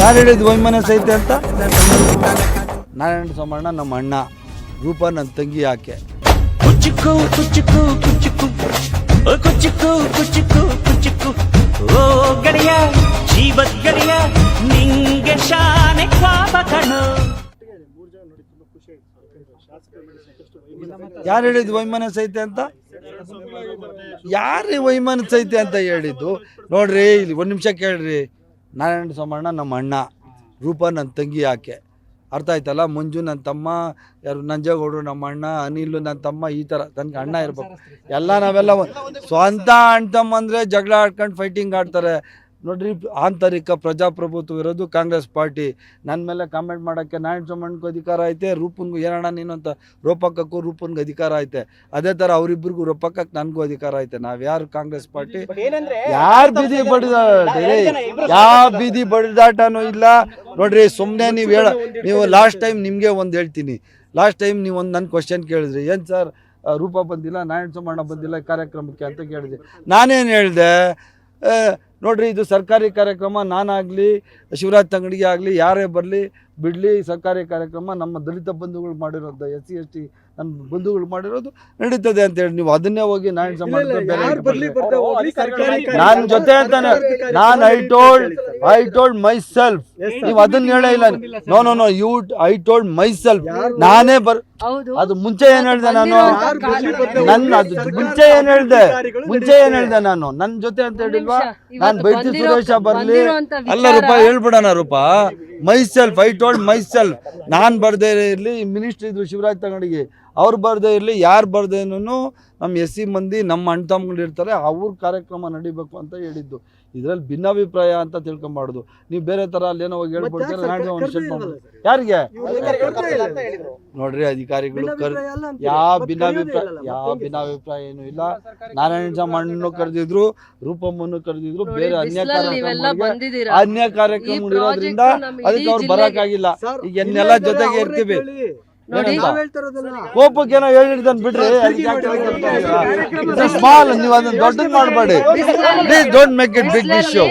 ಯಾರು ಹೇಳಿದ್ ವೈಮನಸ್ ಐತೆ ಅಂತ? ನಾರಾಯಣ ಸೋಮಣ್ಣ ನಮ್ಮ ಅಣ್ಣ. ರೂಪ ನನ್ನ ತಂಗಿ ಯಾಕೆ ಕುಚುಕು ಕುಚುಕು ಕುಚುಕು ಓ ಕುಚುಕು ಕುಚುಕು ಕುಚುಕು ಓ ಗಡಿಯ ಜೀವದ್ ಗಡಿಯ ನಿಂಗೆ ಶಾನೆ ಕ್ವಾಪ ಕಣೋ. ಯಾರು ಹೇಳಿದ್ ವೈಮನಸ್ ಐತೆ ಅಂತ? ಯಾರು ವೈಮನಸ್ ಐತೆ ಅಂತ ಹೇಳಿದ್ದು? ನೋಡ್ರಿ ಇಲ್ಲಿ ಒಂದು ನಿಮಿಷ ಕೇಳ್ರಿ. ನಾರಾಯಣ ಸೋಮಣ್ಣ ನಮ್ಮ ಅಣ್ಣ. ರೂಪ ನನ್ನ ತಂಗಿ ಯಾಕೆ ಅರ್ಥ ಆಯ್ತಲ್ಲ? ಮಂಜು ನನ್ನ ತಮ್ಮ, ಯಾರು ನಂಜೇಗೌಡರು ನಮ್ಮ ಅಣ್ಣ, ಅನಿಲ್ ನನ್ನ ತಮ್ಮ, ಈ ಥರ ನನಗೆ ಅಣ್ಣ ಇರ್ಬೇಕು. ಎಲ್ಲ ನಾವೆಲ್ಲ ಸ್ವಂತ ಅಣ್ಣ ತಮ್ಮ ಅಂದರೆ ಜಗಳ ಆಡ್ಕೊಂಡು ಫೈಟಿಂಗ್ ಆಡ್ತಾರೆ. ನೋಡ್ರಿ ಆಂತರಿಕ ಪ್ರಜಾಪ್ರಭುತ್ವ ಇರೋದು ಕಾಂಗ್ರೆಸ್ ಪಾರ್ಟಿ. ನನ್ನ ಮೇಲೆ ಕಾಮೆಂಟ್ ಮಾಡೋಕ್ಕೆ ನಾಯಣ ಸೋಮಣ್ಣಗೂ ಅಧಿಕಾರ ಐತೆ ರೂಪನ್ಗೂ ಏನಣ್ಣ ನೀನು ಅಂತ ರೂಪಕ್ಕೂ ರೂಪನ್ಗೂ ಅಧಿಕಾರ ಐತೆ. ಅದೇ ಥರ ಅವರಿಬ್ಬರಿಗೂ ರೋಪಕ್ಕಕ್ಕೆ ನನಗೂ ಅಧಿಕಾರ ಐತೆ. ನಾವು ಯಾರು ಕಾಂಗ್ರೆಸ್ ಪಾರ್ಟಿ? ಯಾರು ಬೀದಿ ಬಡಿದಾಟ ಯಾವ ಬೀದಿ ಬಡಿದಾಟನೂ ಇಲ್ಲ. ನೋಡ್ರಿ ಸುಮ್ಮನೆ ನೀವು ಹೇಳ ನೀವು ಲಾಸ್ಟ್ ಟೈಮ್ ನಿಮಗೆ ಒಂದು ಹೇಳ್ತೀನಿ. ಲಾಸ್ಟ್ ಟೈಮ್ ನೀವು ಒಂದು ನನ್ನ ಕ್ವಶನ್ ಕೇಳಿದ್ರಿ. ಏನು ಸರ್ ರೂಪ ಬಂದಿಲ್ಲ ನಾರಾಯಣ ಸೋಮಣ್ಣ ಬಂದಿಲ್ಲ ಕಾರ್ಯಕ್ರಮಕ್ಕೆ ಅಂತ ಕೇಳಿದೆ ನಾನೇನು ಹೇಳಿದೆ ನೋಡ್ರಿ, ಇದು ಸರ್ಕಾರಿ ಕಾರ್ಯಕ್ರಮ, ನಾನಾಗಲಿ, ಶಿವರಾಜ್ ತಂಗಡಿಗೆ ಆಗಲಿ, ಯಾರೇ ಬರಲಿ, ಬಿಡಲಿ ಸರ್ಕಾರಿ ಕಾರ್ಯಕ್ರಮ ನಮ್ಮ ದಲಿತ ಬಂಧುಗಳು ಮಾಡಿರೋದು ಎಸ್ ಸಿ, ಎಸ್ ಟಿ ನನ್ನ ಬಂಧುಗಳು ಮಾಡಿರೋದು ನಡೀತದೆ ಅಂತ ಹೇಳಿ. ನೀವು ಅದನ್ನೇ ಹೋಗಿ ನಾನು ಬರ್ತಾ ನಾನು ಜೊತೆ ಅಂತಾನೆ. ನಾನು I told I told myself ನೀವು ಅದನ್ನ ಹೇಳೇ ಇಲ್ಲ. No no no you I told myself ನಾನೇ ಬರ್ ಹೌದು. ಅದು ಮುಂಚೆ ಏನ್ ಹೇಳ್ದೆ ನಾನು? ನನ್ನ ಅದು ಮುಂಚೆ ಏನ್ ಹೇಳ್ದೆ? ಮುಂಚೆ ಏನ್ ಹೇಳ್ದೆ ನಾನು? ನನ್ನ ಜೊತೆ ಅಂತ ಹೇಳಿಲ್ವಾ? ನಾನು ಬೈತಿ ಸುರೇಶ ಬರ್ಲಿ. ಅಲ್ಲ Roopa ಹೇಳ್ಬಿಡೋಣ Roopa. Myself I told myself ನಾನ್ ಬರ್ದೇ ಇರ್ಲಿ ಮಿನಿಸ್ಟ್ರಿ ಇದ್ರು ಶಿವರಾಜ್ ತಂಗಡಿಗೆ. ಅವ್ರು ಬರ್ದೇ ಇರಲಿ ಯಾರು ಬರ್ದೇನೂ ನಮ್ಮ ಎಸ್ ಸಿ ಮಂದಿ ನಮ್ಮ ಅಣ್ಣ ತಮ್ಮಗಳು ಇರ್ತಾರೆ ಅವ್ರ ಕಾರ್ಯಕ್ರಮ ನಡಿಬೇಕು ಅಂತ ಹೇಳಿದ್ದು. ಇದರಲ್ಲಿ ಭಿನ್ನಾಭಿಪ್ರಾಯ ಅಂತ ತಿಳ್ಕೊಂಬಾರ್ದು. ನೀವು ಬೇರೆ ಥರ ಅಲ್ಲಿ ಏನೋ ಹೋಗಿ ಹೇಳ್ಬಿಡ್ತಾರೆ ನಾಳೆ ಒಂದು ಶೆಟ್ ಮಾಡ್ಬೋದು. ಯಾರಿಗೆ? ನೋಡ್ರಿ ಅಧಿಕಾರಿಗಳು ಕರ್ ಯಾವ ಭಿನ್ನಾಭಿಪ್ರಾಯ ಯಾವ ಭಿನ್ನಾಭಿಪ್ರಾಯ ಏನು ಇಲ್ಲ. ನಾರಾಯಣ ಸಾಮಣ್ಣನು ಕರೆದಿದ್ರು ರೂಪಮ್ಮನ್ನು ಕರೆದಿದ್ರು ಬೇರೆ ಅನ್ಯ ಕಾರ್ಯಕ್ರಮ ಅನ್ಯ ಕಾರ್ಯಕ್ರಮ ಇರೋದ್ರಿಂದ ಅದಕ್ಕೆ ಅವ್ರು ಬರಕ್ಕಾಗಿಲ್ಲ. ಈಗ ಎನ್ನೆಲ್ಲ ಜೊತೆಗೆ ಇರ್ತೀವಿ. ನೋಡಿ. ಕೋಪಕ್ಕೆ ಏನೋ ಹೇಳಿದನ್ ಬಿಡ್ರಿ. ಸ್ಮಾಲ್ ನೀವು ಅದನ್ನ ದೊಡ್ಡದ್ ಮಾಡಬೇಡಿ. Please don't make it big issue